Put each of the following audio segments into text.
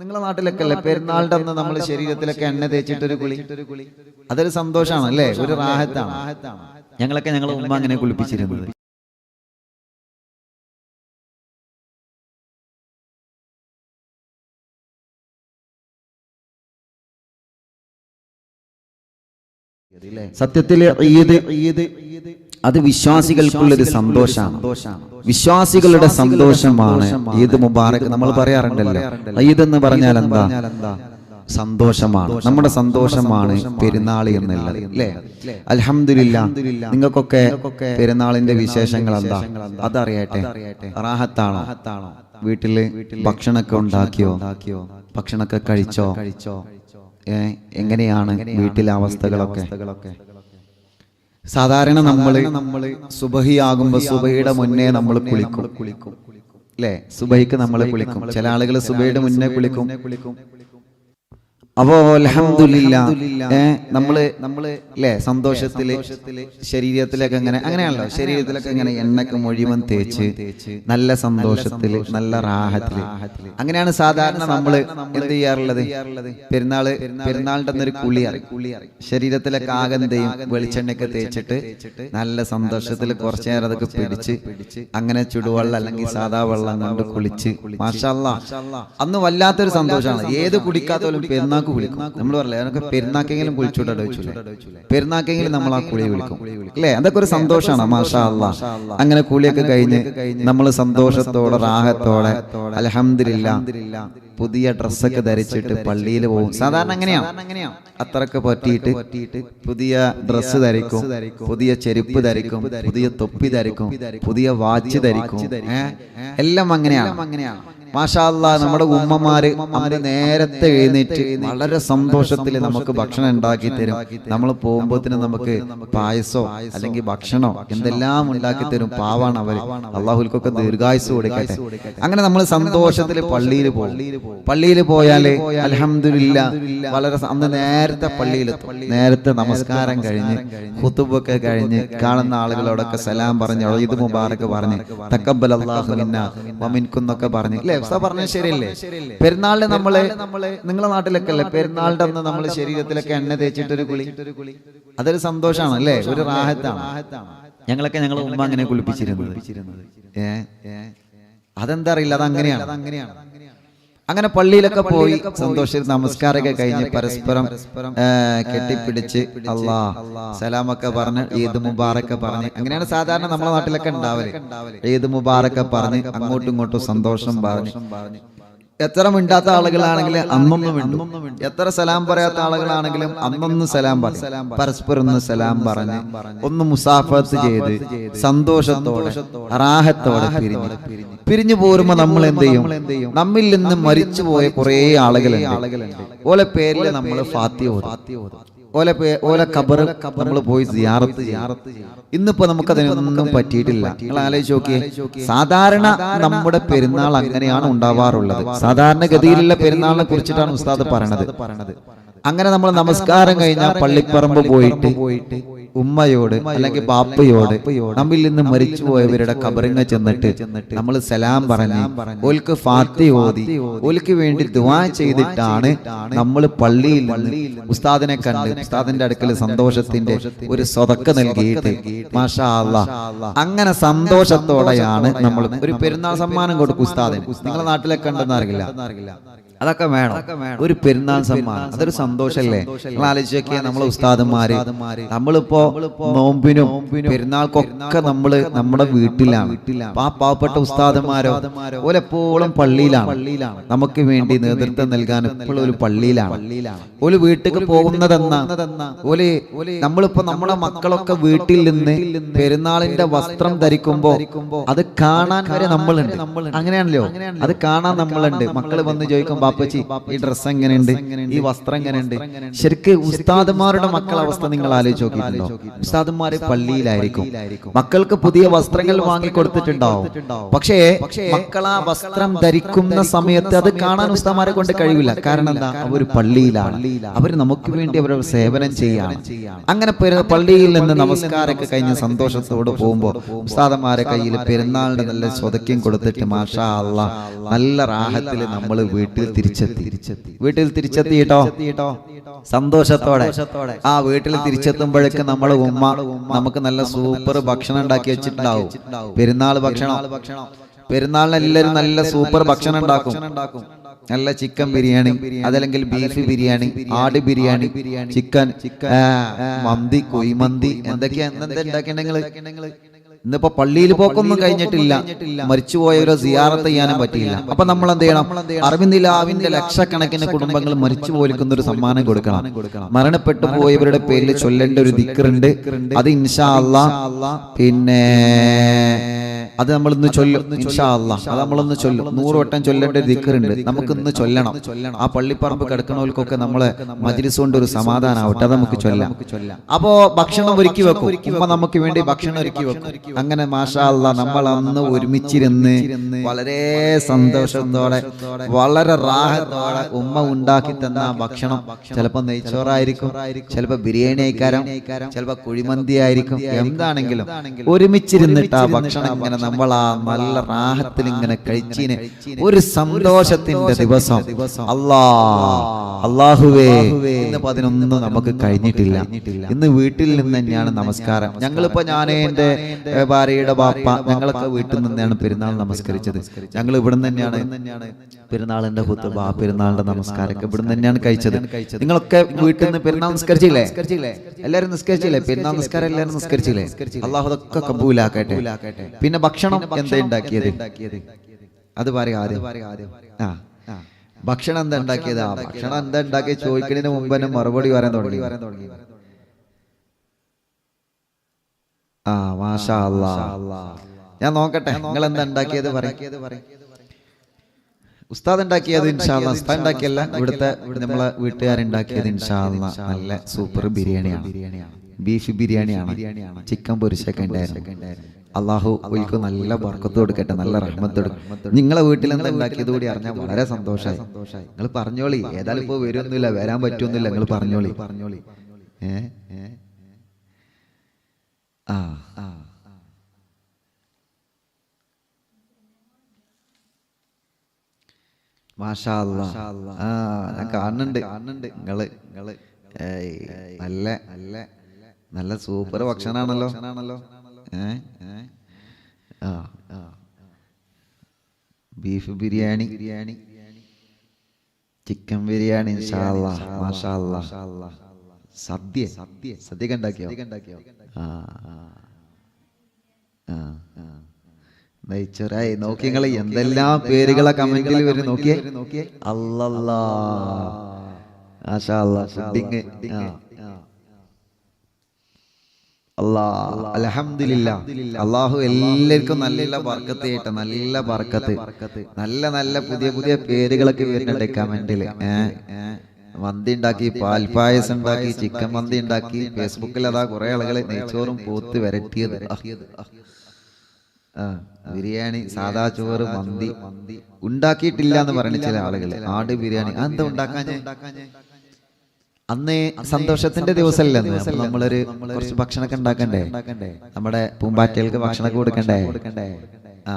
നിങ്ങളെ നാട്ടിലൊക്കെ അല്ലേ പെരുന്നാളിന്റെ അന്ന് നമ്മൾ ശരീരത്തിലൊക്കെ എണ്ണ തേച്ചിട്ടൊരു കുളി. അതൊരു സന്തോഷമാണ് അല്ലേ ഒരു റാഹത്താണ്. ഞങ്ങളൊക്കെ ഞങ്ങളെ ഉമ്മ അങ്ങനെ കുളിപ്പിച്ചിരുന്നത്. സത്യത്തിൽ ഈദ് ഈദ് അത് വിശ്വാസികൾക്കുള്ളൊരു സന്തോഷമാണ്. വിശ്വാസികളുടെ സന്തോഷമാണ് ഈദ് മുബാറക് നമ്മൾ പറയാറുണ്ടല്ലോ? ഈദ് എന്ന് പറഞ്ഞാൽ എന്താ? സന്തോഷമാണ്. നമ്മുടെ സന്തോഷമാണ് പെരുന്നാൾ എന്നുള്ളത്. അല്ലേ? അലഹമില്ല നിങ്ങൾക്കൊക്കെ പെരുന്നാളിന്റെ വിശേഷങ്ങൾ എന്താ? അതറിയട്ടെ? റാഹത്താണോ? വീട്ടിൽ ഭക്ഷണമൊക്കെ ഉണ്ടാക്കിയോ? ഭക്ഷണമൊക്കെ കഴിച്ചോ? കഴിച്ചോ? എങ്ങനെയാണ് വീട്ടിലെ അവസ്ഥകളൊക്കെ? സാധാരണ നമ്മൾ നമ്മൾ ആകുമ്പോൾ സുബഹിയുടെ മുന്നേ നമ്മൾ കുളിക്കും. കുളിക്കും. അല്ലേ സുബഹിക്ക് നമ്മൾ കുളിക്കും. ചില ആളുകൾ സുബഹിയുടെ മുന്നേ കുളിക്കും. കുളിക്കും. അപ്പോ അലഹമില്ല നമ്മൾ നമ്മൾ അല്ലേ സന്തോഷത്തിൽ ശരീരത്തിലൊക്കെ അങ്ങനെ അങ്ങനെയാണല്ലോ. ശരീരത്തിലൊക്കെ ഇങ്ങനെ എണ്ണക്ക് മുഴുവൻ തേച്ച് നല്ല സന്തോഷത്തിൽ നല്ല റാഹത്തിൽ. അങ്ങനെയാണ് സാധാരണ നമ്മൾ എന്ത് ചെയ്യാറുള്ളത്? പെരുന്നാൾ പെരുന്നാളിന്റെ ഒരു കുളി അറിയും. ശരീരത്തിലൊക്കെ ആകന്തയും വെളിച്ചെണ്ണയൊക്കെ തേച്ചിട്ട് നല്ല സന്തോഷത്തിൽ കുറച്ചു നേരം അതൊക്കെ പിടിച്ച് അങ്ങനെ ചുടുവെള്ളം അല്ലെങ്കിൽ സാധാ വെള്ളം കൊണ്ട് കുളിച്ച്. മാഷല്ല അന്ന് വല്ലാത്തൊരു സന്തോഷമാണ്. ഏത് കുടിക്കാത്തോലും പെരുന്നാക്ക് വിളിക്കും. നമ്മൾ പറയില്ലേ അതൊക്കെ പെരുന്നാക്കെങ്കിലും കുളിച്ചോട്ടോ ചോദിച്ചില്ലേ? പെരുന്നാക്കെങ്കിലും നമ്മൾ ആ കുളി വിളിക്കും. അല്ലേ? അതൊക്കെ ഒരു സന്തോഷമാണ് മാഷാ അല്ല അങ്ങനെ കുളിയൊക്കെ കഴിഞ്ഞ് നമ്മൾ സന്തോഷത്തോടെ റാഹത്തോടെ അലഹമില്ല പുതിയ ഡ്രസ്സൊക്കെ ധരിച്ചിട്ട് പള്ളിയിൽ പോകും. സാധാരണ അങ്ങനെയാണ് അത്രയ്ക്ക് പറ്റിയിട്ട് പുതിയ ഡ്രസ്സ് ധരിക്കും. പുതിയ ചെരുപ്പ് ധരിക്കും. പുതിയ തൊപ്പി ധരിക്കും. പുതിയ വാച്ച് ധരിക്കും. എല്ലാം അങ്ങനെയാണ്? അങ്ങനെയാണ്? മാഷാല്ല നമ്മുടെ ഉമ്മമാര് അന്ന് നേരത്തെ എഴുന്നേറ്റ് വളരെ സന്തോഷത്തിൽ നമുക്ക് ഭക്ഷണം ഉണ്ടാക്കി തരും. നമ്മൾ പോകുമ്പോത്തിന് നമുക്ക് പായസോ അല്ലെങ്കിൽ ഭക്ഷണോ എന്തെല്ലാം ഉണ്ടാക്കി തരും. പാവാണ് അവർ അള്ളാഹുൽക്കൊക്കെ ദീർഘായുസ് കൊടുക്കട്ടെ. അങ്ങനെ നമ്മൾ സന്തോഷത്തിൽ പള്ളിയിൽ പോകും. പള്ളിയിൽ പോയാൽ അലഹമില്ല വളരെ അന്ന് നേരത്തെ പള്ളിയിൽ നേരത്തെ നമസ്കാരം കഴിഞ്ഞ് ഹുത്തുബൊക്കെ കഴിഞ്ഞ് കാണുന്ന ആളുകളോടൊക്കെ സലാം പറഞ്ഞ് ഇത് മുബാറക്ക് പറഞ്ഞ് തക്കബൽ അള്ളാഹുവിന്ന വമിൻകുന്നൊക്കെ പറഞ്ഞ്. അല്ലേ ഉസ്താദ് പറഞ്ഞത് ശരിയല്ലേ? പെരുന്നാളിന് നമ്മൾ നിങ്ങളെ നാട്ടിലൊക്കെ അല്ലേ പെരുന്നാളിന്റെ അന്ന് നമ്മൾ ശരീരത്തിലൊക്കെ എണ്ണ തേച്ചിട്ടൊരു കുളി. അതൊരു സന്തോഷമാണ് അല്ലേ? ഒരു റാഹത്താണ്. ഞങ്ങളൊക്കെ ഞങ്ങളെ ഉമ്മ അങ്ങനെ കുളിപ്പിച്ചിരുന്നു ഏ അതെന്താ അറിയില്ല അത് അങ്ങനെയാണ് അങ്ങനെയാണ് അങ്ങനെ പള്ളിയിലൊക്കെ പോയി സന്തോഷം നമസ്കാരമൊക്കെ കഴിഞ്ഞ് പരസ്പരം കെട്ടിപ്പിടിച്ച് അള്ളാ സലാമൊക്കെ പറഞ്ഞ് ഈദ് മുബാറൊക്കെ പറഞ്ഞ്. അങ്ങനെയാണ് സാധാരണ നമ്മളെ നാട്ടിലൊക്കെ ഉണ്ടാവൽ. ഈദ് മുബാറൊക്കെ പറഞ്ഞ് അങ്ങോട്ടും ഇങ്ങോട്ടും സന്തോഷം പറഞ്ഞ്. എത്ര മിണ്ടാത്ത ആളുകളാണെങ്കിൽ അന്നൊന്ന് മിണ്ടും. എത്ര സലാം പറയാത്ത ആളുകളാണെങ്കിലും അന്നൊന്ന് സലാം പറയും. പരസ്പരം ഒന്ന് സലാം പറഞ്ഞ് ഒന്ന് മുസാഫത്ത് ചെയ്ത് സന്തോഷത്തോടെ റാഹത്തോടെ പിരിഞ്ഞു പിരിഞ്ഞു പോരുമ്പോ നമ്മൾ എന്ത് ചെയ്യും? നമ്മിൽ നിന്ന് മരിച്ചു പോയ കുറെ ആളുകളുണ്ട്. ഓലെ പേരിൽ നമ്മൾ ഫാത്തി ഓതും. ഓലെ ഓല കബർ നമ്മൾ പോയി സിയാറത്ത് ഇന്നിപ്പോ നമുക്ക് അതിനൊന്നും പറ്റിയിട്ടില്ല. നിങ്ങൾ ആലോചിച്ച് നോക്കിയേ സാധാരണ നമ്മുടെ പെരുന്നാൾ അങ്ങനെയാണ് ഉണ്ടാവാറുള്ളത്. സാധാരണ ഗതിയിലുള്ള പെരുന്നാളിനെ കുറിച്ചിട്ടാണ് ഉസ്താദ് പറയണത്. അങ്ങനെ നമ്മൾ നമസ്കാരം കഴിഞ്ഞാൽ പള്ളിപ്പറമ്പ് പോയിട്ട് ഉമ്മയോട് അല്ലെങ്കിൽ ബാപ്പയോട് നമ്മിൽ നിന്ന് മരിച്ചുപോയവരുടെ കബറിങ്ങ ചെന്നിട്ട് നമ്മൾ സലാം പറഞ്ഞു ഓൽക്ക് ഫാത്തി ഓതി ഓൽക്ക് വേണ്ടി ദുവാ ചെയ്തിട്ടാണ് നമ്മൾ പള്ളിയിൽ നിന്ന് ഉസ്താദിനെ കണ്ട് ഉസ്താദിന്റെ അടുക്കൽ സന്തോഷത്തിന്റെ ഒരു സ്വതക്ക നൽകിയിട്ട് മാഷാ അല്ലാ അങ്ങനെ സന്തോഷത്തോടെയാണ് നമ്മൾ ഒരു പെരുന്നാൾ സമ്മാനം കൊടുക്കും ഉസ്താദിന്. നിങ്ങളെ നാട്ടിലൊക്കെ ഉണ്ടെന്ന് അറിയില്ല. അതൊക്കെ വേണം. ഒരു പെരുന്നാൾ സമ്മാനം. അതൊരു സന്തോഷല്ലേ? നിങ്ങൾ ആലോചിച്ചൊക്കെ നമ്മളെ ഉസ്താദന്മാര് നമ്മളിപ്പോ നോമ്പിനും പെരുന്നാൾക്കൊക്കെ നമ്മൾ നമ്മുടെ വീട്ടിലാണ്. ആ പാവപ്പെട്ട ഉസ്താദന്മാരോ ഓലെപ്പോഴും പള്ളിയിലാണ്. നമുക്ക് വേണ്ടി നേതൃത്വം നൽകാൻ എപ്പോഴും ഒരു പള്ളിയിലാണ്. ഒരു വീട്ടിലേക്ക് പോകുന്നതെന്ന ഓൽ നമ്മളിപ്പോ നമ്മുടെ മക്കളൊക്കെ വീട്ടിൽ നിന്ന് പെരുന്നാളിന്റെ വസ്ത്രം ധരിക്കുമ്പോ അത് കാണാൻ വരെ നമ്മളുണ്ട്. അങ്ങനെയാണല്ലോ? അത് കാണാൻ നമ്മളുണ്ട്. മക്കൾ വന്ന് ചോദിക്കും ബാപ്പച്ചി ഈ ഡ്രസ്സ് എങ്ങനെയുണ്ട്? ഈ വസ്ത്രം എങ്ങനെയുണ്ട്? ശരിക്ക് ഉസ്താദന്മാരുടെ മക്കളെ അവസ്ഥ നിങ്ങൾ ആലോചിച്ച് നോക്കിയിട്ടുണ്ടോ? ഉസ്താദന്മാര് പള്ളിയിലായിരിക്കും. മക്കൾക്ക് പുതിയ വസ്ത്രങ്ങൾ വാങ്ങി കൊടുത്തിട്ടുണ്ടാവും പക്ഷേ മക്കൾ ആ വസ്ത്രം ധരിക്കുന്ന സമയത്ത് അത് കാണാൻ ഉസ്താദന്മാരെ കൊണ്ട് കഴിയില്ല. കാരണം എന്താ? അവർ പള്ളിയിലാണ്. അവർ നമുക്ക് വേണ്ടി അവരുടെ സേവനം ചെയ്യാണ്. അങ്ങനെ പള്ളിയിൽ നിന്ന് നമസ്കാരമൊക്കെ കഴിഞ്ഞ് സന്തോഷത്തോട് പോകുമ്പോൾ ഉസ്താദന്മാരെ കയ്യിൽ പെരുന്നാളിന്റെ നല്ല സ്വതക്യം കൊടുത്തിട്ട് മാഷാ അല്ല നല്ല റാഹത്തിൽ നമ്മൾ വീട്ടിൽ തിരിച്ചെത്തി. വീട്ടിൽ തിരിച്ചെത്തി കേട്ടോ. സന്തോഷത്തോടെ. ആ വീട്ടിൽ തിരിച്ചെത്തുമ്പോഴേക്ക് നമ്മളെ ഉമ്മ നമുക്ക് നല്ല സൂപ്പർ ഭക്ഷണം ഉണ്ടാക്കി വെച്ചിട്ടുണ്ടാവും. പെരുന്നാൾ ഭക്ഷണം. പെരുന്നാളിന് എല്ലാവരും നല്ല സൂപ്പർ ഭക്ഷണം ഉണ്ടാക്കും. നല്ല ചിക്കൻ ബിരിയാണി അതല്ലെങ്കിൽ ബീഫ് ബിരിയാണി ആട് ബിരിയാണി ചിക്കൻ മന്തി കുയ്മന്തി എന്തൊക്കെയാ എന്തെന്താ ഉണ്ടാക്കിയിട്ടുണ്ടെങ്കിൽ ഇന്നിപ്പോ പള്ളിയിൽ പോക്കൊന്നും കഴിഞ്ഞിട്ടില്ല. മരിച്ചുപോയവരോ സിയാറത്ത് ചെയ്യാനും പറ്റിയില്ല. അപ്പൊ നമ്മൾ എന്ത് ചെയ്യണം? അറിവിന്ദിലാവിന്റെ ലക്ഷക്കണക്കിന് കുടുംബങ്ങൾ മരിച്ചു പോലിക്കുന്ന ഒരു സമ്മാനം കൊടുക്കണം? മരണപ്പെട്ടു പോയവരുടെ പേരിൽ ചൊല്ലേണ്ട ഒരു ദിക്കറുണ്ട് അത് ഇൻഷാ അല്ല. പിന്നെ അത് നമ്മൾ ഇന്ന് ചൊല്ലും. ഇൻഷാ അല്ലാ. അത് നമ്മളൊന്ന് ചൊല്ലും. നൂറ് വട്ടം ചൊല്ലേണ്ട ഒരു ദിക്കറുണ്ട് നമുക്ക് ഇന്ന് ചൊല്ലണം. ആ പള്ളിപ്പറമ്പ് കിടക്കണവർക്കൊക്കെ നമ്മളെ മജ്ലിസ് കൊണ്ട് ഒരു സമാധാനാവട്ടെ അത് നമുക്ക് ചൊല്ലാം. അപ്പോ ഭക്ഷണം ഒരുക്കി വെക്കും. നമുക്ക് വേണ്ടി ഭക്ഷണം ഒരുക്കി വെക്കും അങ്ങനെ മാഷാല്ല നമ്മൾ അന്ന് ഒരുമിച്ചിരുന്ന് വളരെ സന്തോഷത്തോടെ വളരെ റാഹത്തോടെ ഉമ്മ ഉണ്ടാക്കി തന്ന ഭക്ഷണം ചിലപ്പോ നെയ്ച്ചോറായിരിക്കും ചിലപ്പോ ബിരിയാണി ആയിക്കാരം ചിലപ്പോ കുഴിമന്തി ആയിരിക്കും എന്താണെങ്കിലും ഒരുമിച്ചിരുന്നിട്ട് ആ ഭക്ഷണം ഇങ്ങനെ നമ്മൾ ആ നല്ല റാഹത്തിൽ ഇങ്ങനെ കഴിച്ചിന്. ഒരു സന്തോഷത്തിന്റെ ദിവസം. അല്ലാ അള്ളാഹുവേ ഇന്ന് പതിനൊന്നും നമുക്ക് കഴിഞ്ഞിട്ടില്ല. ഇന്ന് വീട്ടിൽ നിന്ന് തന്നെയാണ് നമസ്കാരം. ഞങ്ങളിപ്പോ ഞാൻ എന്റെ ഭാര്യയുടെ ബാപ്പ ഞങ്ങളൊക്കെ വീട്ടിൽ നിന്നാണ് പെരുന്നാൾ നമസ്കരിച്ചത്. ഞങ്ങൾ ഇവിടെ തന്നെയാണ് പെരുന്നാളിന്റെ ഹുത്തുബ പെരുന്നാളിന്റെ നമസ്കാരമൊക്കെ ഇവിടെ തന്നെയാണ് കഴിച്ചത്. നിങ്ങളൊക്കെ വീട്ടിൽ നിന്ന് പെരുന്നാൾ നിസ്കരിച്ചില്ലേ? എല്ലാരും നിസ്കരിച്ചില്ലേ? പെരുന്നാൾ നിസ്കാരം എല്ലാരും നിസ്കരിച്ചില്ലേ? അള്ളാഹു അതൊക്കെ കബൂലാക്കട്ടെ. പിന്നെ ഭക്ഷണം എന്താ ഉണ്ടാക്കിയത്? അത് പറയാ ആദ്യം. ആ. ഭക്ഷണം എന്താ ഉണ്ടാക്കിയത്? ആ ഭക്ഷണം എന്താ ഉണ്ടാക്കിയത് ചോദിക്കുന്നതിന് മുമ്പ് തന്നെ മറുപടി പറയാൻ തുടങ്ങി. ആ മാഷാ അല്ലാ ഞാൻ നോക്കട്ടെ നിങ്ങൾ എന്താ ഉണ്ടാക്കിയത് പറയും. ഉസ്താദ് ഉണ്ടാക്കിയത് ഇൻഷാല്ല ഉസ്താദ് ഉണ്ടാക്കിയല്ല ഇവിടുത്തെ നമ്മളെ വീട്ടുകാരുണ്ടാക്കിയത് ഇൻഷാല്ല നല്ല സൂപ്പർ ബിരിയാണിയാണ്. ബീഫ് ബിരിയാണിയാണ്. ചിക്കൻ പൊരിച്ചൊക്കെ ഉണ്ടായിരുന്നു. അള്ളാഹു ഒരിക്കൽ നല്ല ബർക്കത്ത് കൊടുക്കട്ടെ നല്ല റഹ്മത്ത് കൊടുക്കും നിങ്ങളെ വീട്ടിൽ എന്താ ഉണ്ടാക്കിയത് കൂടി അറിഞ്ഞാൽ വളരെ സന്തോഷമായി നിങ്ങൾ പറഞ്ഞോളി. ഏതായാലും ഇപ്പോൾ വരുമൊന്നുമില്ല വരാൻ പറ്റുമൊന്നുമില്ല നിങ്ങൾ പറഞ്ഞോളി. പറഞ്ഞോളി ഏ ഏ. ആ. മാഷാ ഞാൻ കാണുന്നുണ്ട്. കാണുന്നുണ്ട്. നിങ്ങൾ. നിങ്ങൾ. നല്ല നല്ല നല്ല സൂപ്പർ ഭക്ഷണാണല്ലോ. ബീഫ് ബിരിയാണി. ബിരിയാണി. ചിക്കൻ ബിരിയാണി. മാഷാ അല്ലാ. സദ്യ സദ്യ സദ്യ ഉണ്ടാക്കിയോ? ആ ആ. നെയ്ച്ചോറായി നോക്കി നിങ്ങൾ എന്തെല്ലാം പേരുകളെ കമന്റിൽ വരും നോക്കിയേ? നോക്കിയേ? അല്ലല്ലാ ഫുഡിങ് അള്ളാഹു എല്ലാവർക്കും നല്ല ബർക്കത്ത് ചെയ്യട്ടെ നല്ല ബർക്കത്ത് നല്ല നല്ല പുതിയ പുതിയ പേരുകളൊക്കെ വരുന്നുണ്ട് കമന്റിൽ മന്തി ഉണ്ടാക്കി പാൽപായസം ഉണ്ടാക്കി ചിക്കൻ മന്തി ഉണ്ടാക്കി ഫേസ്ബുക്കിൽ അതാ കുറെ ആളുകൾ നെയ്ച്ചോറും പോത്ത് വരട്ടിയത്. ആ ബിരിയാണി സാദാ ചോറ് മന്തി ഉണ്ടാക്കിയിട്ടില്ല എന്ന് പറയുന്ന ചില ആളുകൾ ആട് ബിരിയാണി. അതെന്താ ഉണ്ടാക്കാൻ അന്ന് സന്തോഷത്തിന്റെ ദിവസമല്ലേ നമ്മളൊരു കുറച്ച് ഭക്ഷണമൊക്കെ ഉണ്ടാക്കണ്ടേ? നമ്മുടെ പൂമ്പാറ്റകൾക്ക് ഭക്ഷണമൊക്കെ കൊടുക്കണ്ടേ? ആ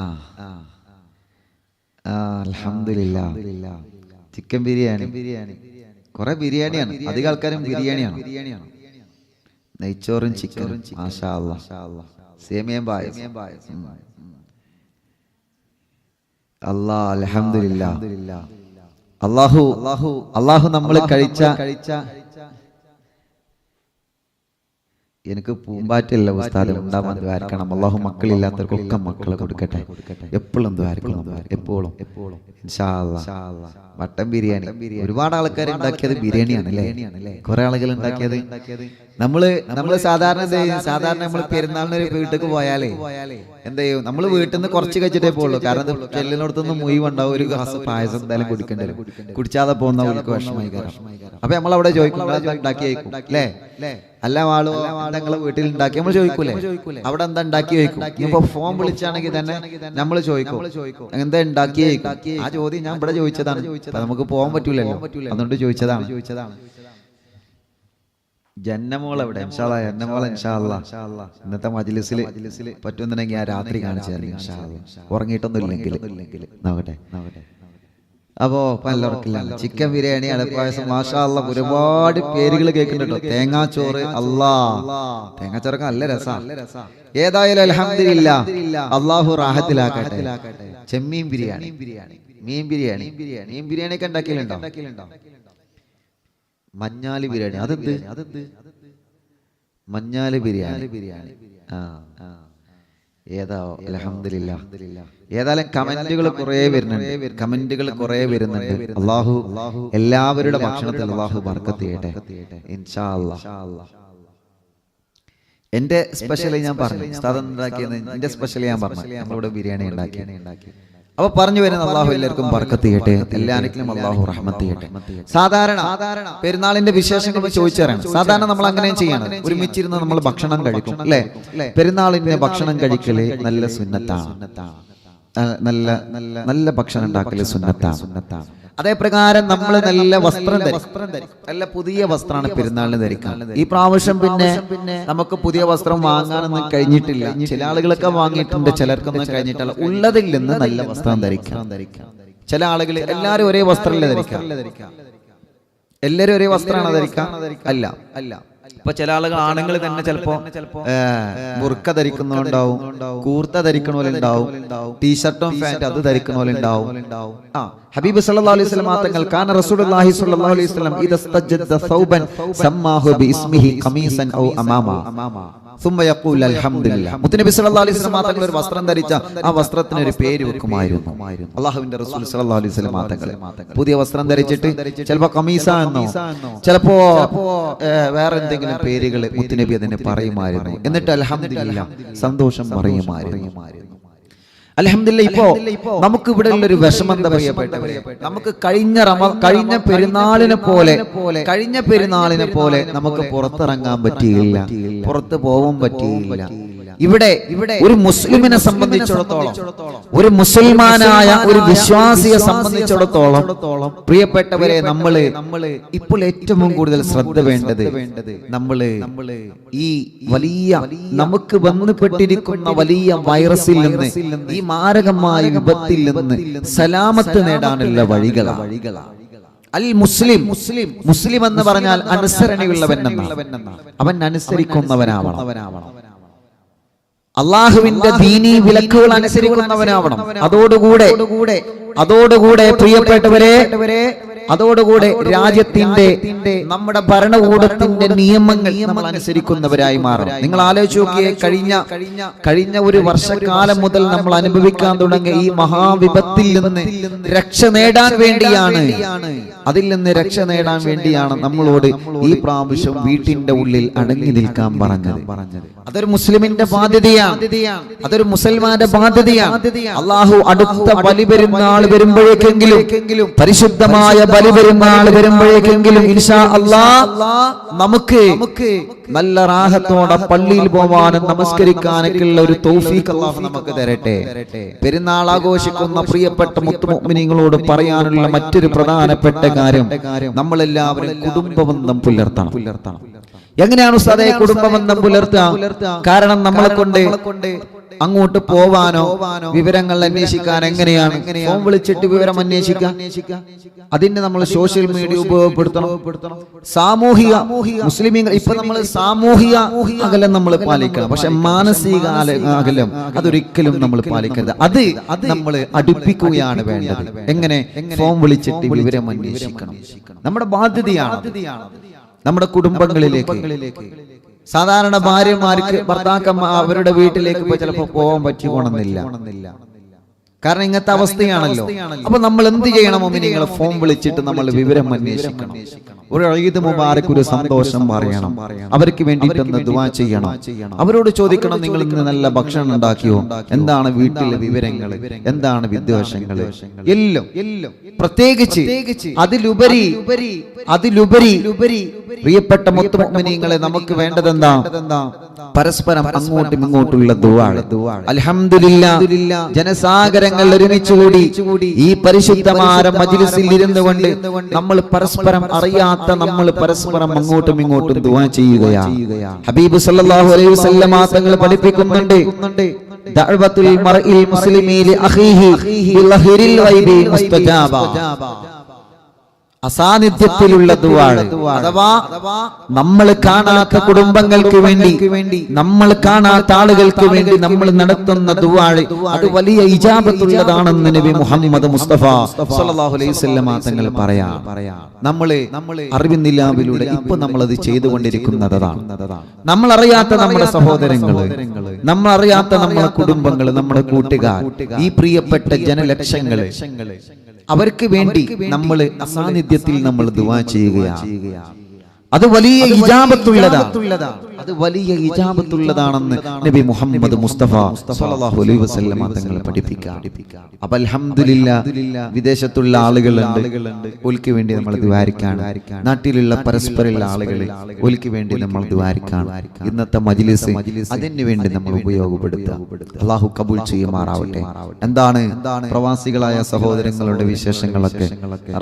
അലഹമില്ല ചിക്കൻ ബിരിയാണി. ബിരിയാണി. കുറെ ബിരിയാണിയാണ്. അധികം ആൾക്കാരും ബിരിയാണിയാണ്. നെയ്ച്ചോറും ചിക്കനും. സേമിയൻ പായസം. അല്ലാ അൽഹംദുലില്ലാ. അള്ളാഹു അള്ളാഹു അള്ളാഹു നമ്മൾ കഴിച്ച കഴിച്ച എനിക്ക് പൂമ്പാറ്റല്ല ഉസ്താദ് ഉണ്ടാവാൻ ദ്വാരിക്കണം. അള്ളാഹു മക്കളില്ലാത്തവർക്കൊക്കെ മക്കളെ കൊടുക്കട്ടെ. എപ്പോഴും ദ്വാരിക്കണം. എപ്പോഴും. എപ്പോഴും. മട്ടൻ ബിരിയാണി. ഒരുപാട് ആൾക്കാർ ഉണ്ടാക്കിയത് ബിരിയാണിയാണ് അല്ലേ കുറെ ആളുകൾ ഉണ്ടാക്കിയത് നമ്മൾ നമ്മൾ സാധാരണ എന്ത് ചെയ്യും? സാധാരണ നമ്മൾ പെരുന്നാളിന് ഒരു വീട്ടിലേക്ക് പോയാലേ എന്ത് ചെയ്യും? നമ്മൾ വീട്ടിൽ നിന്ന് കുറച്ച് കഴിച്ചിട്ടേ പോകുള്ളൂ കാരണം ചെല്ലിനോടത്തുനിന്ന് മുഴുവൻ ഉണ്ടാവും. ഒരു ഗ്ലാസ് പായസം എന്തായാലും കുടിക്കേണ്ടി വരും. കുടിച്ചാതെ പോകുന്ന അവർക്ക് വിഷമായി കാരണം അപ്പൊ നമ്മൾ അവിടെ ചോദിക്കും "നിങ്ങൾ എന്താ ഉണ്ടാക്കി അല്ലേ? അല്ല? ആൾ ഞങ്ങളെ വീട്ടിൽ ഉണ്ടാക്കി നമ്മൾ ചോദിക്കൂലേ? അവിടെ എന്താ ഉണ്ടാക്കി വയ്ക്കും ഇപ്പൊ ഫോൺ വിളിച്ചാണെങ്കിൽ തന്നെ നമ്മൾ ചോദിക്കും. എന്താ ഉണ്ടാക്കി ആ ചോദ്യം ഞാൻ ഇവിടെ ചോദിച്ചതാണ്. നമുക്ക് പോകാൻ പറ്റൂലല്ലോ. അതുകൊണ്ട് ചോദിച്ചതാണ്. ചോദിച്ചതാണ്. ജന്നമോൾ എവിടെ? ഇൻഷാല്ലാ ജന്നമോൾ ഇൻഷാല്ലാ ഇന്നത്തെ മജ്ലിസിൽ പറ്റുന്നുണ്ടെങ്കിൽ ആ രാത്രി കാണിച്ചു തരാം ഇൻഷാല്ലാ ഉറങ്ങിയിട്ടൊന്നും ഇല്ലെങ്കിൽ നോക്കട്ടെ. അപ്പോ പല്ലവർക്കില്ല ചിക്കൻ ബിരിയാണി അടപ്പായസം മാഷാ അല്ലാ ഒരുപാട് പേരുകൾ കേൾക്കുന്നുണ്ടോ. തേങ്ങാച്ചോറ് അല്ലാ തേങ്ങാച്ചോറൊക്കെ നല്ല രസാ. ഏതായാലും അലഹമില്ല അള്ളാഹു റാഹത്തിലാക്കട്ടെ. ചെമ്മീൻ ബിരിയാണി. മീൻ ബിരിയാണി. മീൻ ബിരിയാണി. ഒക്കെ ഉണ്ടാക്കിയിട്ടുണ്ടോ മഞ്ഞാലി ബിരിയാണി. അതെന്ത്? അതെന്ത്? മഞ്ഞാലി ബിരിയാണി. ബിരിയാണി. ആ ഏതാ? അലഹമില്ല ഏതായാലും കമന്റുകൾ കുറെ വരുന്നുണ്ട്. കമന്റുകൾ കുറെ വരുന്നുണ്ട്. അള്ളാഹു എല്ലാവരുടെ ഭക്ഷണത്തിൽ അള്ളാഹു ബർക്കത്ത് ചെയ്യട്ടെ ഇൻഷാ എന്റെ സ്പെഷ്യലി ഞാൻ പറഞ്ഞു. ഉസ്താദ് ഉണ്ടാക്കിയത് എന്റെ സ്പെഷ്യലി ഞാൻ പറഞ്ഞു. നമ്മളിവിടെ ബിരിയാണി ഉണ്ടാക്കി. അപ്പൊ പറഞ്ഞു വരുന്ന അള്ളാഹു എല്ലാവർക്കും ബർക്കത്ത് ചെയ്യട്ടെ എല്ലാവർക്കും അള്ളാഹു റഹ്മത്ത് ചെയ്യട്ടെ സാധാരണ പെരുന്നാളിന്റെ വിശേഷങ്ങൾ ചോദിച്ചറിയണം സാധാരണ നമ്മൾ അങ്ങനെ ചെയ്യണം. ഒരുമിച്ചിരുന്ന് നമ്മൾ ഭക്ഷണം കഴിക്കും. അല്ലെ? പെരുന്നാളിന്റെ ഭക്ഷണം കഴിക്കൽ നല്ല സുന്നത്താണ്. നല്ല നല്ല നല്ല ഭക്ഷണം ഉണ്ടാക്കൽ സുന്നത്താണ്. അതേ പ്രകാരം നമ്മൾ നല്ല വസ്ത്രം ധരിക്കും. നല്ല പുതിയ വസ്ത്രമാണ് പെരുന്നാളിന് ധരിക്കാൻ. ഈ പ്രാവശ്യം പിന്നെ നമുക്ക് പുതിയ വസ്ത്രം വാങ്ങാനൊന്നും കഴിഞ്ഞിട്ടില്ല. ചില ആളുകളൊക്കെ വാങ്ങിയിട്ടുണ്ട്. ചിലർക്കൊന്നും കഴിഞ്ഞിട്ടില്ല. ഉള്ളതിൽ നിന്ന് നല്ല വസ്ത്രം ധരിക്കാം. ചില ആളുകൾ എല്ലാവരും ഒരേ വസ്ത്രമല്ലേ ധരിക്കാം. എല്ലാരും ഒരേ വസ്ത്രമാണ് ധരിക്കാം? അല്ല. അല്ല. ഇപ്പൊ ചില ആളുകൾ ആണുങ്ങൾ തന്നെ ചിലപ്പോ മുറുക്ക ബുർക്ക ധരിക്കുന്നവരുണ്ടാവും കൂർത്ത ധരിക്കണോലുണ്ടാവും ടീഷർട്ടും പാന്റ് അത് ധരിക്കണോലുണ്ടാവും ആ ഹബീബ് സല്ലല്ലാഹു അലൈഹി വസല്ലം തങ്ങൾ കാന റസൂലുള്ളാഹി അലൈഹി വസല്ലം സൗബൻ സമ്മാഹു ബിസ്മിഹി ഖമീസൻ ഔ അമാമ. സുമ്മയക്കൂൽ അലഹമില്ല മുത്തനബി സല്ലാ അലൈഹി സ്വലം ഒരു വസ്ത്രം ധരിച്ച ആ വസ്ത്രത്തിന് ഒരു പേര് വെക്കുമായിരുന്നു. അള്ളാഹുവിന്റെ റസൂൽ സല്ലാ അലൈഹി സ്വലം പുതിയ വസ്ത്രം ധരിച്ചിട്ട് ചിലപ്പോ കമീസ എന്നോ ചിലപ്പോ വേറെ എന്തെങ്കിലും പേരുകൾ മുത്തനബി അതിനെ പറയുമായിരുന്നു. എന്നിട്ട് അലഹമില്ല സന്തോഷം പറയുമായിരുന്നു. അലഹമില്ല ഇപ്പോ നമുക്ക് ഇവിടെ ഉള്ളൊരു വിഷമം എന്താ പ്രിയപ്പെട്ടവരെ? നമുക്ക് കഴിഞ്ഞ റമ കഴിഞ്ഞ പെരുന്നാളിനെ പോലെ കഴിഞ്ഞ പെരുന്നാളിനെ പോലെ നമുക്ക് പുറത്തിറങ്ങാൻ പറ്റിയില്ല. പുറത്ത് പോകാൻ പറ്റിയില്ല. ഇവിടെ ഇവിടെ ഒരു മുസ്ലിമിനെ സംബന്ധിച്ചിടത്തോളം ഒരു മുസൽമാനായ ഒരു വിശ്വാസിയെ സംബന്ധിച്ചിടത്തോളം പ്രിയപ്പെട്ടവരെ നമ്മൾ നമ്മൾ ഇപ്പോൾ ഏറ്റവും കൂടുതൽ ശ്രദ്ധ വേണ്ടത് നമ്മൾ ഈ വലിയ നമുക്ക് വന്നുപെട്ടിരിക്കുന്ന വലിയ വൈറസിൽ നിന്ന് ഈ മാരകമായ വിപത്തിൽ നിന്ന് സലാമത്ത് നേടാനുള്ള വഴികളാണ് അൽ മുസ്ലിം മുസ്ലിം മുസ്ലിം എന്ന് പറഞ്ഞാൽ അനുസരണയുള്ളവൻ അവൻ അനുസരിക്കുന്നവനാവണം. അള്ളാഹുവിന്റെ ദീനി വിലക്കുകൾ അനുസരിക്കുന്നവനാവണം. അതോടുകൂടെ അതോടുകൂടെ പ്രിയപ്പെട്ടവരെ അതോടുകൂടെ രാജ്യത്തിന്റെ നമ്മുടെ ഭരണകൂടത്തിന്റെ നിയമങ്ങൾ നമ്മൾ അനുസരിക്കുന്നവരായി മാറണം. നിങ്ങൾ ആലോചിച്ച് നോക്കിയേ കഴിഞ്ഞ കഴിഞ്ഞ ഒരു വർഷക്കാലം മുതൽ നമ്മൾ അനുഭവിക്കാൻ തുടങ്ങിയ ഈ മഹാവിപത്തിൽ നിന്ന് രക്ഷ നേടാൻ വേണ്ടിയാണ്. അതിൽ നിന്ന് രക്ഷ നേടാൻ വേണ്ടിയാണ് നമ്മളോട് ഈ പ്രാവശ്യം വീട്ടിന്റെ ഉള്ളിൽ അടങ്ങി നിൽക്കാൻ പറഞ്ഞത്. അതൊരു മുസ്ലിമിന്റെ ബാധ്യതയാണ്. അതൊരു മുസൽമാന്റെ ബാധ്യതയാണ്. അള്ളാഹു അടുത്ത ബലി പെരുന്നാൾ വരുമ്പോഴേക്കെങ്കിലും പരിശുദ്ധമായ ബലി പെരുന്നാൾ വരുമ്പോഴേക്കെങ്കിലും ഇൻഷാ നമുക്ക് നല്ല റാഹത്തോടെ പള്ളിയിൽ പോവാനും നമസ്കരിക്കാനൊക്കെ ഉള്ള ഒരു തൗഫീഖ് അള്ളാഹു നമുക്ക് തരട്ടെ. പെരുന്നാൾ ആഘോഷിക്കുന്ന പ്രിയപ്പെട്ട മുത്തുമുഅ്മിനീങ്ങളോട് പറയാനുള്ള മറ്റൊരു പ്രധാനപ്പെട്ട കാര്യം. നമ്മളെല്ലാവരും കുടുംബബന്ധം പുലർത്തണം. പുലർത്തണം. എങ്ങനെയാണ് ഉസ്താദെ കുടുംബബന്ധം പുലർത്തുക? കാരണം നമ്മളെ കൊണ്ട് അങ്ങോട്ട് പോവാനോ വിവരങ്ങൾ അന്വേഷിക്കാൻ എങ്ങനെയാണ്? ഫോൺ വിളിച്ചിട്ട് വിവരം അന്വേഷിക്കാം. അതിന് നമ്മൾ സോഷ്യൽ മീഡിയ ഉപയോഗപ്പെടുത്തണം. സാമൂഹിക മുസ്ലിമീങ്ങൾ ഇപ്പൊ നമ്മൾ സാമൂഹിക അകലം നമ്മൾ പാലിക്കണം. പക്ഷെ മാനസിക അകലം അതൊരിക്കലും നമ്മൾ പാലിക്കരുത്. അത് അത് നമ്മൾ അടുപ്പിക്കുകയാണ് വേണ്ടത്. എങ്ങനെ? ഫോൺ വിളിച്ചിട്ട് വിവരം അന്വേഷിക്കണം. നമ്മുടെ ബാധ്യതയാണ് നമ്മുടെ കുടുംബങ്ങളിലേക്ക്. സാധാരണ ഭാര്യമാർക്ക് ഭർത്താക്കന്മാർ അവരുടെ വീട്ടിലേക്ക് പോയി ചിലപ്പോൾ പോകാൻ പറ്റിക്കോണമെന്നില്ല കാരണം ഇങ്ങനത്തെ അവസ്ഥയാണല്ലോ. അപ്പൊ നമ്മൾ എന്ത് ചെയ്യണം? നിങ്ങൾ ഫോൺ വിളിച്ചിട്ട് നമ്മൾ വിവരം അന്വേഷിക്കണം. ഒരു ഈദ് മുബാറക്ക് ഒരു സന്തോഷം പറയണം അവർക്ക് വേണ്ടിയിട്ടൊന്ന് ദുവാ ചെയ്യണം. അവരോട് ചോദിക്കണം നിങ്ങൾ ഇന്ന് നല്ല ഭക്ഷണം ഉണ്ടാക്കിയോ? എന്താണ് വീട്ടിലെ വിവരങ്ങൾ? എന്താണ് വിദ്വേഷങ്ങൾ? എല്ലാം. പ്രത്യേകിച്ച് അതിലുപരി അതിലുപരി പ്രിയപ്പെട്ട മുത്തുമുഅ്മിനീങ്ങളെ നമുക്ക് വേണ്ടത് എന്താ പരസ്പരം അങ്ങോട്ടും ഇങ്ങോട്ടുള്ള ദുവാണ് അൽഹംദുലില്ലാ. ജനസാഗരങ്ങൾ ഒരുമിച്ചുകൂടി ഈ പരിശുദ്ധമായ മജ്ലിസിൽ ഇരുന്നുകൊണ്ട് നമ്മൾ പരസ്പരം അറിയാത്ത നമ്മൾ പരസ്പരം അങ്ങോട്ടും ഇങ്ങോട്ടും ദുവാ ചെയ്യുകയാണ്. ഹബീബ് സല്ലല്ലാഹു അലൈഹി വസല്ലമ തങ്ങൾ പഠിപ്പിക്കുന്നുണ്ട്. ദഅവത്തുൽ മർഇൽ മുസ്ലിമി ലി അഖീഹി ബിളഹിരിൽ വൈബി മുസ്തജാബ. അസാന്നിധ്യത്തിലുള്ള ദുവാണ് അഥവാ നമ്മൾ കാണാത്ത കുടുംബങ്ങൾക്ക് വേണ്ടി നമ്മൾ കാണാത്ത ആളുകൾക്ക് വേണ്ടി നമ്മൾ നടത്തുന്ന ദുവാഴ് അത് വലിയ ഇജാബത്തുള്ളതാണെന്ന് നബി മുഹമ്മദ് മുസ്തഫ സല്ലല്ലാഹു അലൈഹി വസല്ലമ തങ്ങൾ പറയാം. നമ്മൾ അറിവിന്നില്ലാവിലൂടെ ഇപ്പൊ നമ്മൾ അത് ചെയ്തുകൊണ്ടിരിക്കുന്നത് അതാണ് നമ്മൾ അറിയാത്ത നമ്മുടെ സഹോദരങ്ങൾ നമ്മൾ അറിയാത്ത നമ്മുടെ കുടുംബങ്ങൾ നമ്മുടെ കൂട്ടുകാർ ഈ പ്രിയപ്പെട്ട ജനലക്ഷങ്ങൾ അവർക്ക് വേണ്ടി നമ്മൾ അസാന്നിധ്യത്തിൽ നമ്മൾ ദുവാ ചെയ്യുകയാണ്. അത് വലിയ ഇജാബത്തുള്ളതാണ്. അത് വലിയ ഇജാബത്തുള്ളതാണെന്ന് നബി മുഹമ്മദ് മുസ്തഫ സല്ലല്ലാഹു അലൈഹി വസല്ലമ തങ്ങൾ പഠിപ്പിക്കാ. അപ്പോൾ അൽഹംദുലില്ലാ വിദേശത്തുള്ള ആളുകളുണ്ട്. ഒലിക്ക് വേണ്ടി നമ്മൾ ദ്വാരിക്കാണ്. നാട്ടിലുള്ള പരസ്പരമുള്ള ആളുകൾ ഒലിക്ക് വേണ്ടി നമ്മൾ ദ്വാരിക്കാണ് ഇന്നത്തെ മജ്ലിസ് അതിനു വേണ്ടി നമ്മൾ ഉപയോഗപ്പെടുത്തുക അള്ളാഹു കബൂൽ ചെയ്യുമാറാവട്ടെ. എന്താണ് പ്രവാസികളായ സഹോദരങ്ങളുടെ വിശേഷങ്ങളൊക്കെ?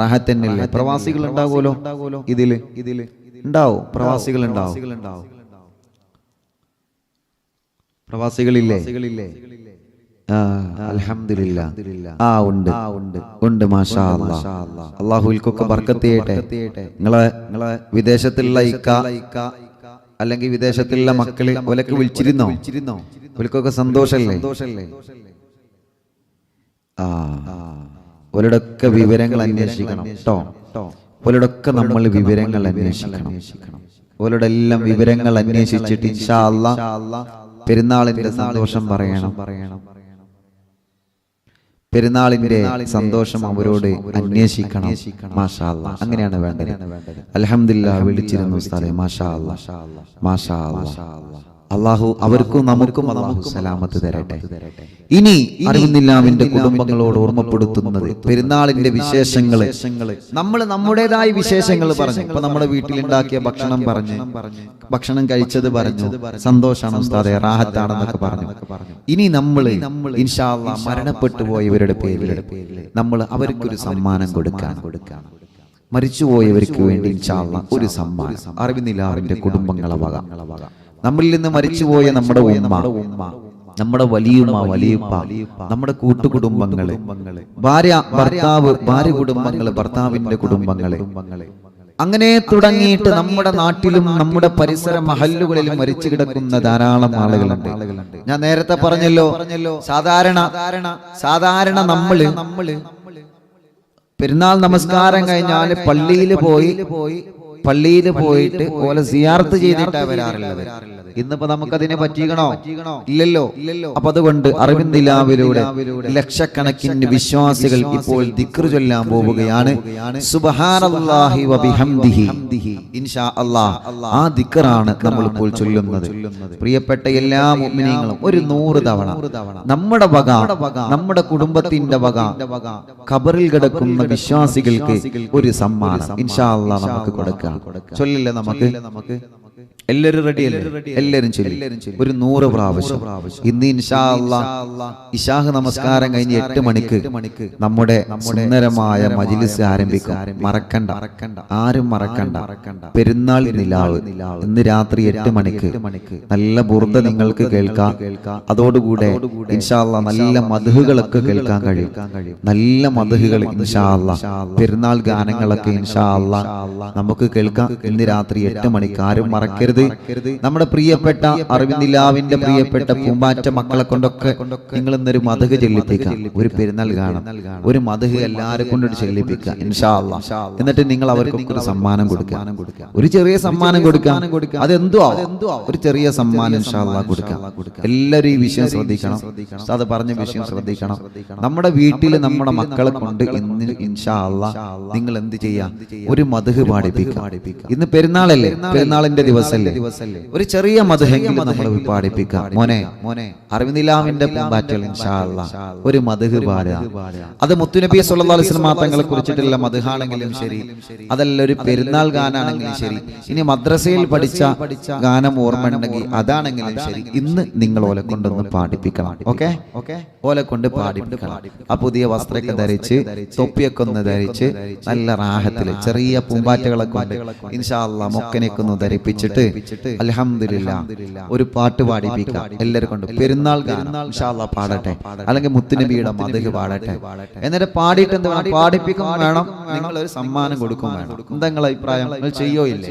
റാഹത്തന്നില്ലേ പ്രവാസികൾ ഉണ്ടാകുമല്ലോ ഇതിൽ. ഇതിൽ. ഉണ്ടാവും. പ്രവാസികൾ ഉണ്ടാവും. പ്രവാസികളില്ലേ? ആ, ഉണ്ട്. ഉണ്ട്. മാഷാ. അള്ളാഹുൽക്കൊക്കെ ബർക്കത്ത് ചെയ്യട്ടെ. നിങ്ങളെ നിങ്ങളെ വിദേശത്തുള്ള ഇക്ക അല്ലെങ്കിൽ വിദേശത്തുള്ള മക്കളെ ഒലക്ക് വിളിച്ചിരുന്നോ? ഒലക്കൊക്കെ സന്തോഷല്ലേ? ആ. ഒരിടൊക്കെ വിവരങ്ങൾ അന്വേഷിക്കണം കേട്ടോ ഒരിടൊക്കെ നമ്മൾ വിവരങ്ങൾ അന്വേഷിക്കണം. ഓലോടെ എല്ലാം വിവരങ്ങൾ അന്വേഷിച്ചിട്ട് ഇൻഷാ അല്ലാ പെരുന്നാളിന്റെ സന്തോഷം പറയണം. പറയണം. പെരുന്നാളിന്റെ സന്തോഷം അവരോട് അന്വേഷിക്കണം. മാഷാ അല്ലാ. അങ്ങനെയാണ് വേണ്ടത്. അലഹമില്ല വിളിച്ചിരുന്നു സ്ഥലം മാഷാ അല്ലാ. മാഷാ അല്ലാ. അള്ളാഹു അവർക്കും നമുക്കും അള്ളാഹു സലാമത്ത് തരട്ടെ. ഇനി അറിവുന്നില്ലാവിന്റെ കുടുംബങ്ങളോട് ഓർമ്മപ്പെടുത്തുന്നത് പെരുന്നാളിന്റെ വിശേഷങ്ങൾ നമ്മൾ നമ്മുടേതായ വിശേഷങ്ങൾ പറഞ്ഞു. ഇപ്പൊ നമ്മുടെ വീട്ടിലുണ്ടാക്കിയ ഭക്ഷണം പറഞ്ഞു. ഭക്ഷണം കഴിച്ചത് പറഞ്ഞു. സന്തോഷമാണ് ഉസ്താദെ റാഹത്താണെന്നൊക്കെ പറഞ്ഞു. ഇനി നമ്മൾ ഇൻഷാല്ല മരണപ്പെട്ടു പോയവരുടെ പേരിൽ നമ്മൾ അവർക്കൊരു സമ്മാനം കൊടുക്കാൻ കൊടുക്കാൻ മരിച്ചുപോയവർക്ക് വേണ്ടി ഇൻഷാല്ല ഒരു സമ്മാനം. അറിവിനിലാവിന്റെ കുടുംബങ്ങളെ വക. നമ്മളിൽ നിന്ന് മരിച്ചുപോയ നമ്മുടെ ഉമ്മ. നമ്മുടെ വലിയുമ്മ വലിയപ്പ. നമ്മുടെ കൂട്ടുകുടുംബങ്ങളെ. ഭാര്യ ഭർത്താവ് ഭാര്യ കുടുംബങ്ങൾ ഭർത്താവിന്റെ കുടുംബങ്ങളെ. അങ്ങനെ തുടങ്ങിയിട്ട് നമ്മുടെ നാട്ടിലും നമ്മുടെ പരിസര മഹല്ലുകളിലും മരിച്ചു കിടക്കുന്ന ധാരാളം ആളുകളുണ്ട്. ഞാൻ നേരത്തെ പറഞ്ഞല്ലോ സാധാരണ സാധാരണ നമ്മൾ നമ്മൾ പെരുന്നാൾ നമസ്കാരം കഴിഞ്ഞാൽ പള്ളിയിൽ പോയി പള്ളിയിൽ പോയിട്ട് ഓല സിയാർത്ത് ചെയ്തിട്ടാ വരാറുള്ളത്. ഇന്നിപ്പോ നമുക്കതിനെ പറ്റിക്കണോ? ഇല്ലല്ലോ. ഇല്ലല്ലോ. അപ്പൊ അതുകൊണ്ട് അറിവിന്ദിലാവിലൂടെ ലക്ഷക്കണക്കിന് വിശ്വാസികൾ ഇപ്പോൾ ദിക്ർ ചൊല്ലാൻ പോവുകയാണ്. സുബ്ഹാനല്ലാഹി വബിഹംദിഹി ഇൻഷാ അല്ലാഹ് ആ ദിക്റാണ് നമ്മൾ ഇപ്പോൾ ചൊല്ലുന്നത്. പ്രിയപ്പെട്ട എല്ലാ മുഅ്മിനീങ്ങളും ഒരു നൂറ് തവണ. നമ്മുടെ വക നമ്മുടെ കുടുംബത്തിന്റെ വക ഖബറിൽ കിടക്കുന്ന വിശ്വാസികൾക്ക് ഒരു സമ്മാനം. ഇൻഷാ അല്ലാഹ് നമുക്ക് കൊടുക്കാം. ചൊല്ലില്ല നമുക്ക്? നമുക്ക്? എല്ലാരും റെഡി എല്ലാരും ചൊല്ലി. ഒരു നൂറ് പ്രാവശ്യം. ഇന്ന് ഇൻഷാ അല്ലാ ഇഷാഹ് നമസ്കാരം കഴിഞ്ഞ് എട്ട് മണിക്ക് നമ്മുടെ സുന്ദരമായ മജിലിസ് ആരംഭിക്കും. മറക്കണ്ട. ആരും മറക്കണ്ട. പെരുന്നാൾ നിലാവ്. ഇന്ന് രാത്രി എട്ട് മണിക്ക്. നല്ല ബുർദ നിങ്ങൾക്ക് കേൾക്കാം. അതോടുകൂടെ ഇൻഷാ അല്ലാഹ് നല്ല മധുകളൊക്കെ കേൾക്കാൻ കഴിയും. നല്ല മധുകൾ ഇൻഷാ അല്ലാഹ് പെരുന്നാൾ ഗാനങ്ങളൊക്കെ ഇൻഷാ അല്ലാഹ് നമുക്ക് കേൾക്കാം. ഇന്ന് രാത്രി എട്ട് മണിക്ക് ആരും മറക്കരുത് നമ്മുടെ പ്രിയപ്പെട്ട അറിവിന്ദിലാവിന്റെ പ്രിയപ്പെട്ട പൂമ്പാറ്റ മക്കളെ കൊണ്ടൊക്കെ നിങ്ങൾ ഇന്നൊരു മധുക ചെല്ലിപ്പിക്കാം ഒരു പെരുന്നാൾ കാണാം. ഒരു മധുക എല്ലാരെ കൊണ്ടും ചെല്ലിപ്പിക്കുക. അല്ലാ എന്നിട്ട് നിങ്ങൾ അവർക്കൊക്കെ ഒരു സമ്മാനം കൊടുക്കാം ഒരു ചെറിയ സമ്മാനം കൊടുക്കാം അതെന്തോ ഒരു ചെറിയ സമ്മാനം കൊടുക്കാം എല്ലാവരും ഈ വിഷയം ശ്രദ്ധിക്കണം. അത് പറഞ്ഞ വിഷയം ശ്രദ്ധിക്കണം. നമ്മുടെ വീട്ടിൽ നമ്മുടെ മക്കളെ കൊണ്ട് ഇന്ന് ഇൻഷാ അല്ലാ നിങ്ങൾ എന്ത് ചെയ്യാം? ഒരു മധുഹ് പാടിപ്പിക്കാം. ഇന്ന് പെരുന്നാളല്ലേ? പെരുന്നാളിന്റെ ദിവസമല്ലേ ഒരു ചെറിയ മധുഹെങ്കിലും നമ്മൾ പാടിപ്പിക്കാം. മോനെ മോനെ അറിവിനിലാമിന്റെ പൂമ്പാറ്റൽ ഒരു മധുഹ് പാടുക. അത് മുത്തുനബി സല്ലല്ലാഹു അലൈഹി വസല്ലം തങ്ങളെ കുറിച്ചിട്ടുള്ള മധുഹാണെങ്കിലും ശരി. അതല്ല ഒരു പെരുന്നാൾ ഗാനാണെങ്കിലും ശരി. ഇനി മദ്രസയിൽ പഠിച്ച ഗാനം ഓർമ്മ ഉണ്ടെങ്കിൽ അതാണെങ്കിലും ശരി. ഇന്ന് നിങ്ങൾ ഓലെ കൊണ്ടൊന്ന് പാടിപ്പിക്കണം. ഓക്കെ? ഓക്കെ? ഓലെ കൊണ്ട് പാടിപ്പിക്കണം. ആ പുതിയ വസ്ത്രമൊക്കെ ധരിച്ച് തൊപ്പിയൊക്കെ ഒന്ന് ധരിച്ച് നല്ല റാഹത്തിൽ ചെറിയ പൂമ്പാറ്റകളെ കൊണ്ട് ഇൻഷാ അല്ലാ മൊക്കനെയൊക്കെ ഒന്ന് ധരിപ്പിച്ചിട്ട് അൽഹംദുലില്ലാ ഒരു പാട്ട് പാടിപ്പിക്കാം. എല്ലാവരും കൊണ്ട്. പെരുന്നാൾ ഗാനം. പാടട്ടെ. അല്ലെങ്കിൽ മുത്തുനബിയുടെ മതക് പാടട്ടെ. എന്നിട്ട് പാടിയിട്ട് എന്ത് വേണം? പാടിപ്പിക്കും വേണം. നിങ്ങൾ ഒരു സമ്മാനം കൊടുക്കും. വേണം. എന്താ അഭിപ്രായം നിങ്ങൾ ചെയ്യോ ഇല്ലേ?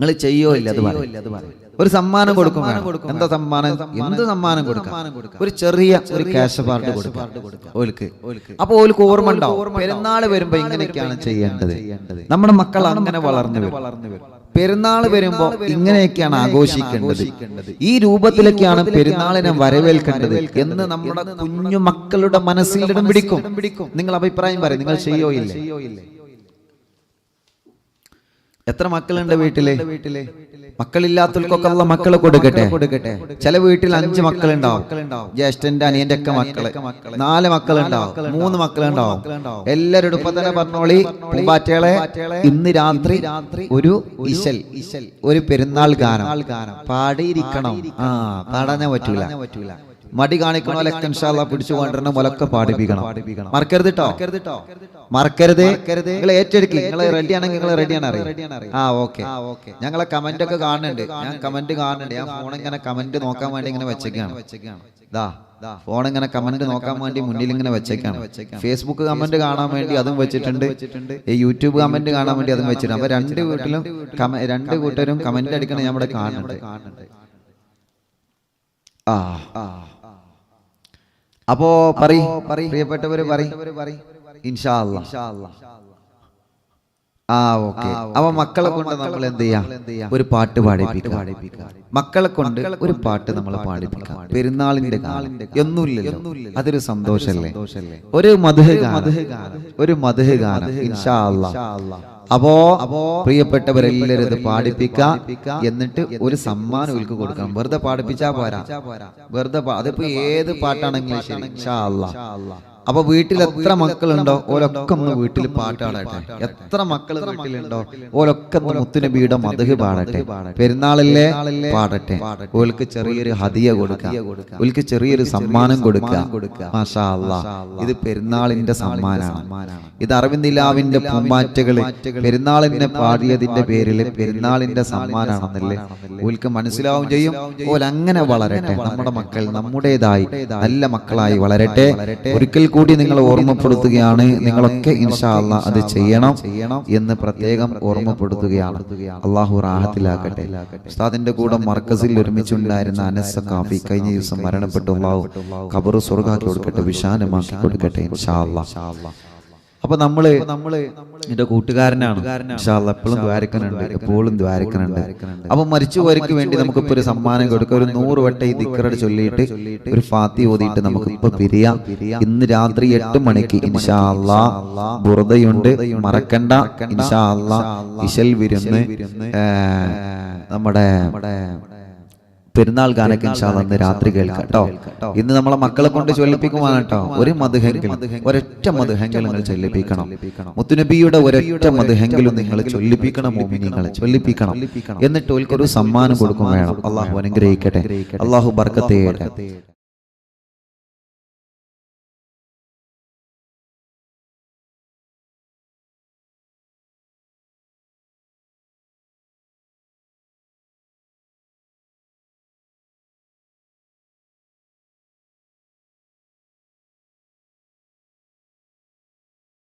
നിങ്ങൾ ചെയ്യോ ഇല്ല അത് പറയും. ഒരു സമ്മാനം കൊടുക്കും വേണം. എന്താ സമ്മാനം? എന്ത് സമ്മാനം? കൊടുക്കാം? ഒരു ചെറിയ ഒരു ക്യാഷ് പാർട്ട് കൊടുക്കാം. ഓൽക്ക്. അപ്പൊ ഓൽക്ക് ഓർമ്മ ഉണ്ടാവും പെരുന്നാൾ വരുമ്പോ ഇങ്ങനെയൊക്കെയാണ് ചെയ്യേണ്ടത്. നമ്മുടെ മക്കൾ അങ്ങനെ വളർന്നു വരും. പെരുന്നാൾ വരുമ്പോ ഇങ്ങനെയൊക്കെയാണ് ആഘോഷിക്കേണ്ടത്. ഈ രൂപത്തിലൊക്കെയാണ് പെരുന്നാളിനെ വരവേൽക്കേണ്ടത് എന്ന് നമ്മുടെ കുഞ്ഞു മക്കളുടെ മനസ്സിൽ ഇടം പിടിക്കും. നിങ്ങൾ അഭിപ്രായം പറയും. നിങ്ങൾ ചെയ്യോ ഇല്ലേ? എത്ര മക്കളുണ്ട് വീട്ടിലെ? വീട്ടിൽ? മക്കളില്ലാത്തവർക്കൊക്കെ ഉള്ള മക്കളെ കൊടുക്കട്ടെ. കൊടുക്കട്ടെ. ചില വീട്ടിൽ അഞ്ച് മക്കളുണ്ടാവും. ജ്യേഷ്ഠന്റെ അനിയന്റെ ഒക്കെ മക്കൾ. നാല് മക്കളുണ്ടാവും. മൂന്ന് മക്കളുണ്ടാവും. എല്ലാവരും ഇപ്പൊ തന്നെ പറഞ്ഞോളി. പൂമ്പാറ്റകളെ ഇന്ന് രാത്രി ഒരു ഇശൽ ഇശൽ. ഒരു പെരുന്നാൾ ഗാനം. പാടിയിരിക്കണം. ആ പാടാനേ പറ്റൂല. പറ്റൂല. മടി കാണിക്കണോലൊക്കെ ഇൻഷാല്ല പിടിച്ചു കൊണ്ടിരുന്ന മുലക്ക പാടിപ്പിക്കണം. മറക്കരുത് കേട്ടോ മറക്കരുത് നിങ്ങൾ ഏറ്റെടുക്കി. നിങ്ങൾ റെഡി ആണെങ്കിൽ നിങ്ങൾ റെഡി അറിയാം. ആ ഓക്കെ ഞങ്ങളെ കമന്റ് ഒക്കെ കാണുന്നുണ്ട്. ഞാൻ കമന്റ് കാണുന്നുണ്ട്. ഞാൻ ഫോൺ ഇങ്ങനെ കമന്റ് നോക്കാൻ വേണ്ടി ഇങ്ങനെ വെച്ചേക്കാണ്. ദാ ഫോൺ ഇങ്ങനെ കമന്റ് നോക്കാൻ വേണ്ടി മുന്നിൽ ഇങ്ങനെ വെച്ചേക്കാണ്. ഫേസ്ബുക്ക് കമന്റ് കാണാൻ വേണ്ടി അതും വെച്ചിട്ടുണ്ട്. ഈ യൂട്യൂബ് കമന്റ് കാണാൻ വേണ്ടി അതും വെച്ചിട്ടുണ്ട്. അപ്പൊ രണ്ട് വീട്ടിലും രണ്ട് കൂട്ടരും കമന്റ് അടിക്കണം ഞാൻ ഇവിടെ കാണുന്നുണ്ട്. ആ ആ അപ്പോ പറയ്. പ്രിയപ്പെട്ടവര് പറയ്. ആ ഓക്കെ. അപ്പൊ മക്കളെ കൊണ്ട് നമ്മൾ എന്ത് ചെയ്യാം? ഒരു പാട്ട് പാടിപ്പിക്കാം. മക്കളെ കൊണ്ട് ഒരു പാട്ട് നമ്മൾ പാടിപ്പിക്കാം. പെരുന്നാളിന്റെ കാലം. ഒന്നുമില്ലല്ലോ. അതൊരു സന്തോഷല്ലേ ഒരു മധുഹ ഒരു മധുഹ ഗാനം. ഇൻഷാ അല്ലാ അപ്പോ പ്രിയപ്പെട്ടവരെല്ലാവരും ഇത് പാടിപ്പിക്ക എന്നിട്ട് ഒരു സമ്മാനം ഇവർക്ക് കൊടുക്കണം വെറുതെ പാടിപ്പിച്ചാ പോരാ. വെറുതെ അതിപ്പോ ഏത് പാട്ടാണെങ്കിലും ശരി. അപ്പൊ വീട്ടിൽ എത്ര മക്കളുണ്ടോ? ഓരൊക്കെ ഒന്ന് വീട്ടിൽ പാട്ടാടട്ടെ. എത്ര മക്കൾ വീട്ടിലുണ്ടോ? ഓരൊക്കെ മുത്തിന് മുത്തുനബിയുടെ മതക് പാടട്ടെ. പെരുന്നാളിലെ പാടട്ടെ. ഓൽക്ക് ചെറിയൊരു ഹതിയ കൊടുക്കുക ഓൽക്ക് ചെറിയൊരു സമ്മാനം കൊടുക്കുക മാഷാ ഇത് പെരുന്നാളിന്റെ സമ്മാനമാണ് ഇത് അറിവിന്ദിലാവിന്റെ പൂമ്പാറ്റകൾ പെരുന്നാളിനെ പാടിയതിന്റെ പേരിൽ പെരുന്നാളിന്റെ സമ്മാനാണെന്നല്ലേ? ഓൽക്ക് മനസ്സിലാവും ചെയ്യും. ഓൽ അങ്ങനെ വളരട്ടെ. നമ്മുടെ മക്കൾ നമ്മുടേതായി നല്ല മക്കളായി വളരട്ടെ. ഒരിക്കൽ കൂടി നിങ്ങൾ ഓർമ്മപ്പെടുത്തുകയാണ്. നിങ്ങളൊക്കെ ഇൻഷാല്ല അത് ചെയ്യണം എന്ന് പ്രത്യേകം ഓർമ്മപ്പെടുത്തുകയാണ്. അള്ളാഹു റാഹത്തിലാക്കട്ടെ ഉസ്താദിന്റെ കൂടെ മർക്കസിൽ ഒരുമിച്ചുണ്ടായിരുന്ന അനസ കാഫി കഴിഞ്ഞ ദിവസം മരണപ്പെട്ടു അള്ളാഹു ഖബർ സ്വർഗാക്കി കൊടുക്കട്ടെ വിശാലമാക്കി കൊടുക്കട്ടെ ഇൻഷാ അല്ലാ. അപ്പൊ നമ്മൾ നമ്മൾ എന്റെ കൂട്ടുകാരനാണ്. എപ്പോഴും ദ്വാരക്കനുണ്ട് എപ്പോഴും ദ്വാരക്കനുണ്ട് അപ്പൊ മരിച്ചുപോയവർക്ക് വേണ്ടി നമുക്ക് ഇപ്പൊ ഒരു സമ്മാനം കൊടുക്കാം. ഒരു നൂറ് വട്ടം ഈ ദിക്കറട് ചൊല്ലിയിട്ട് ഒരു ഫാത്തി ഓതിയിട്ട് നമുക്ക് ഇപ്പൊ പിരിയാം. ഇന്ന് രാത്രി എട്ട് മണിക്ക് ഇൻഷാല്ലാ ബുറതയുണ്ട്. മറക്കണ്ട. ഇൻഷാല്ലാ ഇശൽ വിരുന്ന്. നമ്മുടെ പെരുന്നാൾ ഗാനൊക്കെ ഇൻഷാല്ലാ ഇന്ന് രാത്രി കേൾക്കാം കേട്ടോ. ഇന്ന് നമ്മളെ മക്കളെ കൊണ്ട് ചൊല്ലിപ്പിക്കുവാണ് കേട്ടോ. ഒരു മധുഹെങ്കിലും ഒരൊറ്റ മധുഹെങ്കിലും നിങ്ങൾ ചൊല്ലിപ്പിക്കണം. മുത്തുനബിയുടെ ഒരൊറ്റ മധുഹെങ്കിലും നിങ്ങൾ ചൊല്ലിപ്പിക്കണം മോമിനിങ്ങളെ ചൊല്ലിപ്പിക്കണം. എന്നിട്ട് ഓൽക്കൊരു സമ്മാനം കൊടുക്കും വേണം. അള്ളാഹു അനുഗ്രഹിക്കട്ടെ. അള്ളാഹു ബർക്കത്തെ